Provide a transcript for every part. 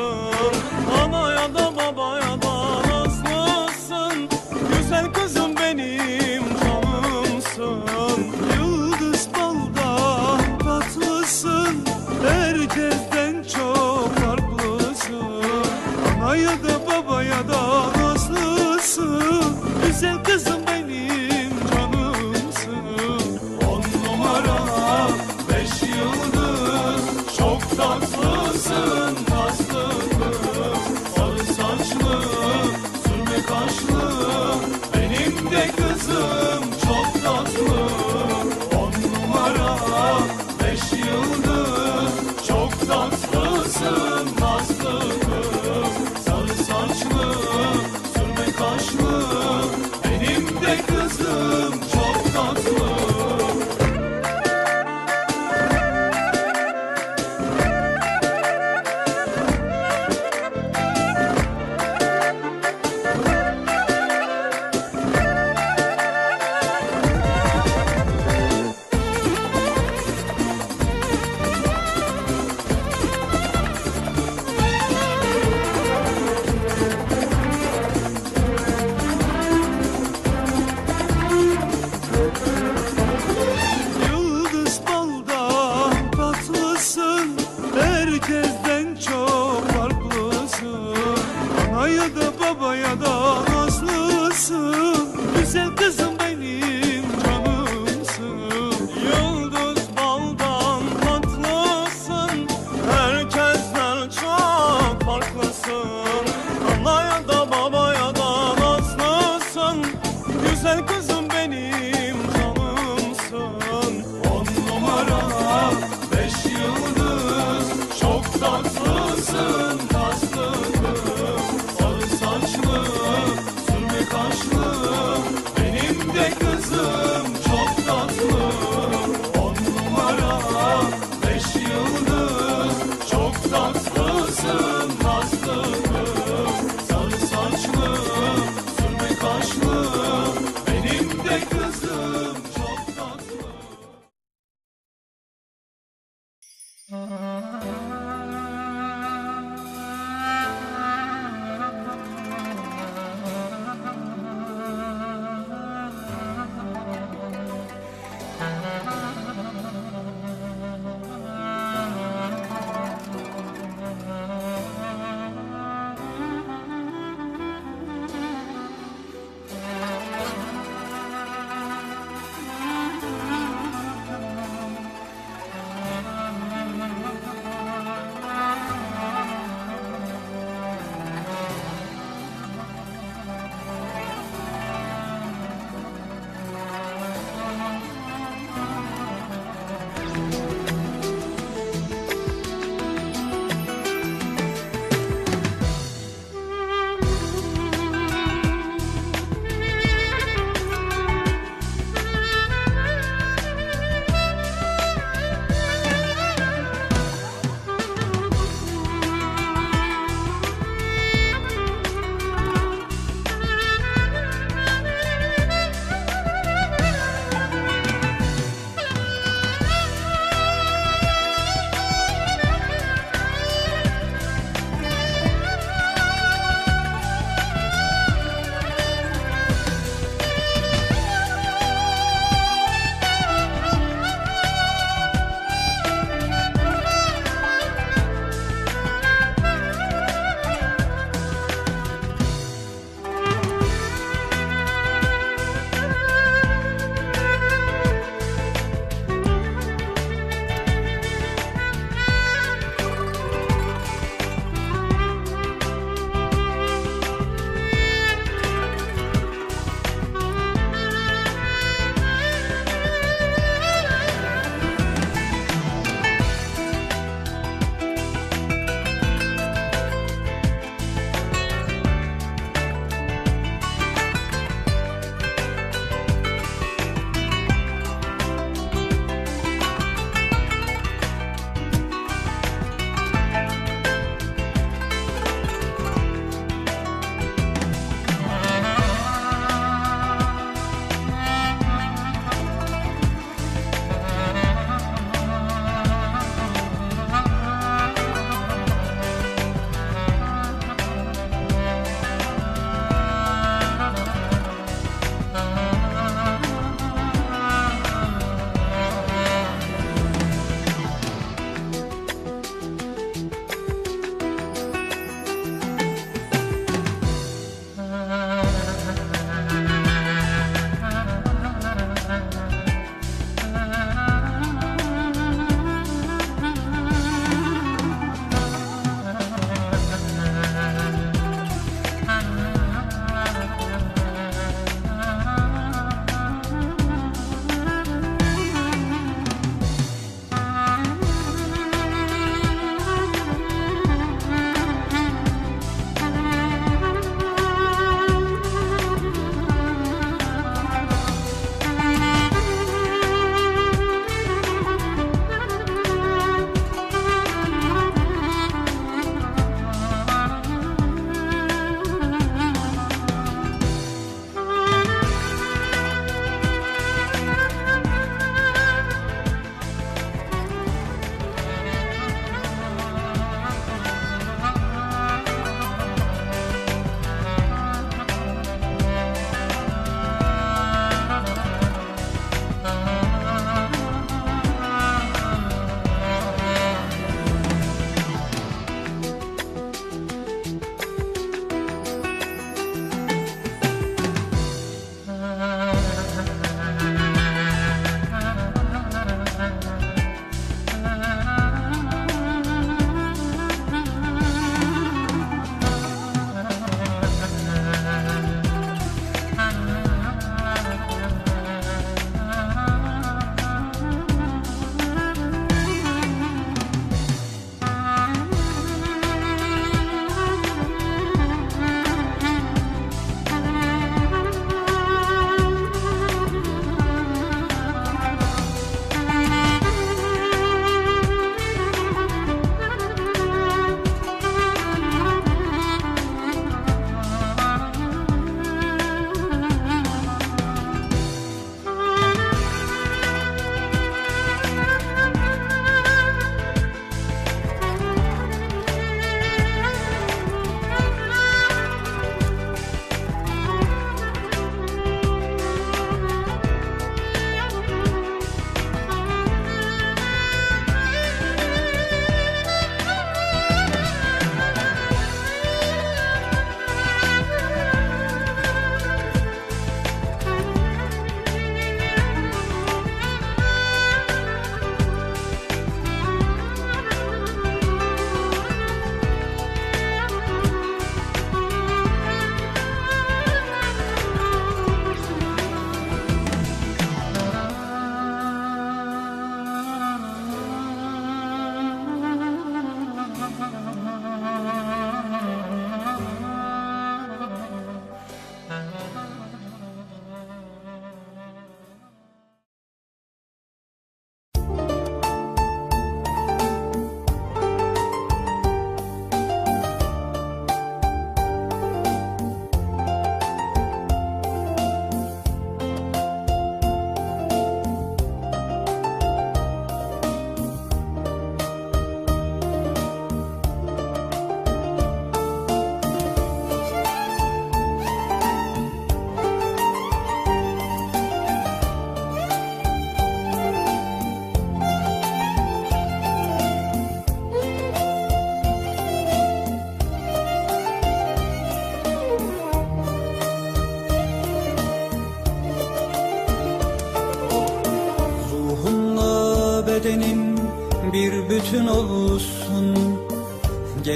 Oh.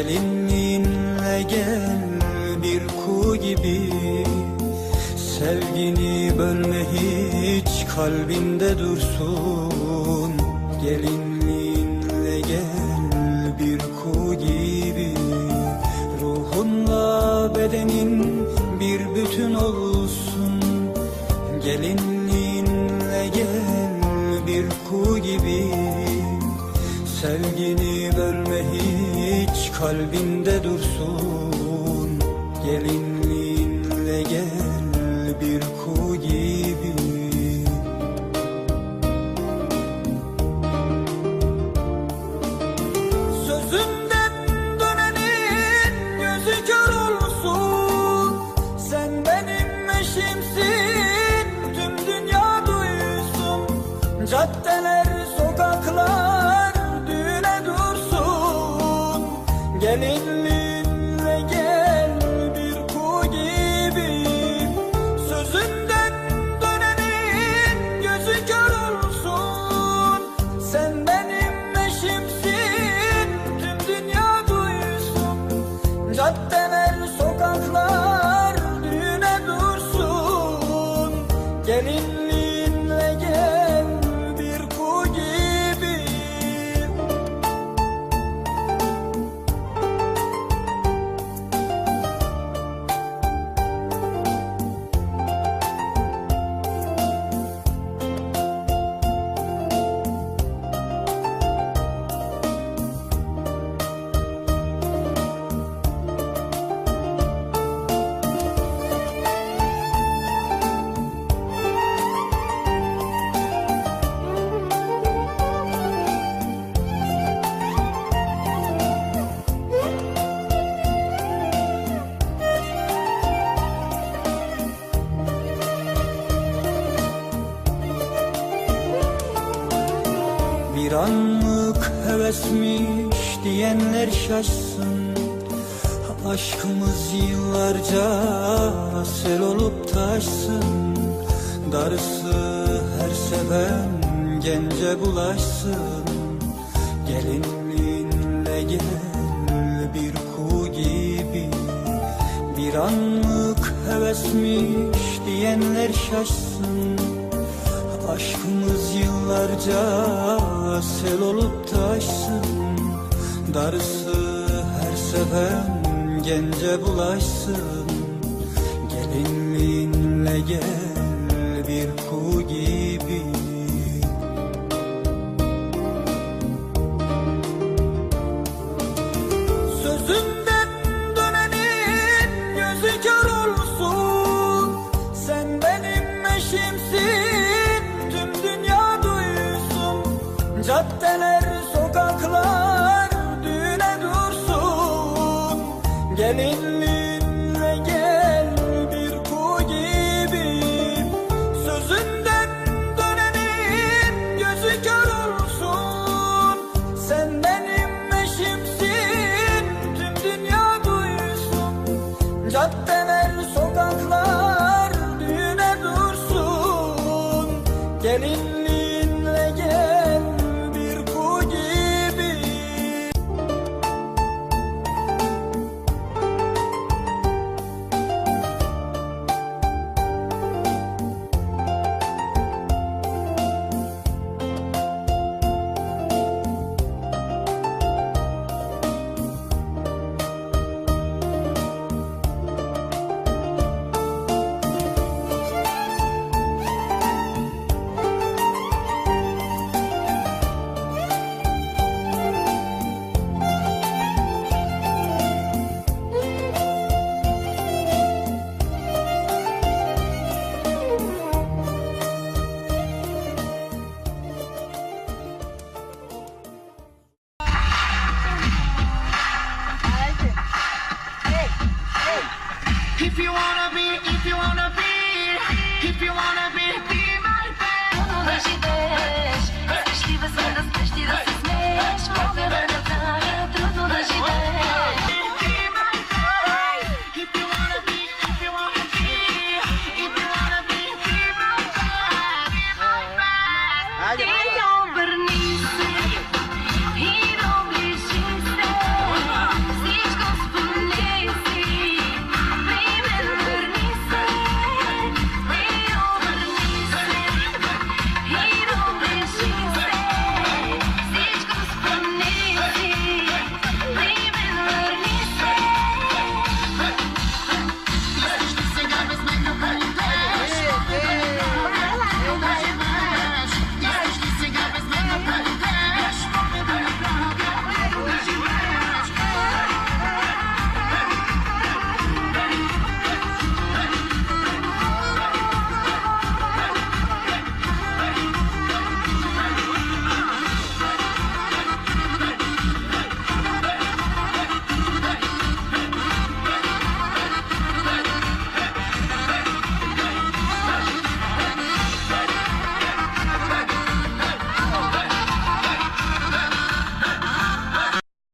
Elinle gel bir ku gibi. Sevgini bölme hiç kalbinde dursun. kalbim Gió bitmiş diyenler şaşsın. Aşkımız yıllarca sel olup taşsın. Darısı her seven gence bulaşsın. Gelinliğinle gel bir ku gibi. Bir anlık hevesmiş diyenler şaşsın. Aşkımız yıllarca sel olup taşsın Darısı her sefer gence bulaşsın. Gelinliğinle gel you wanna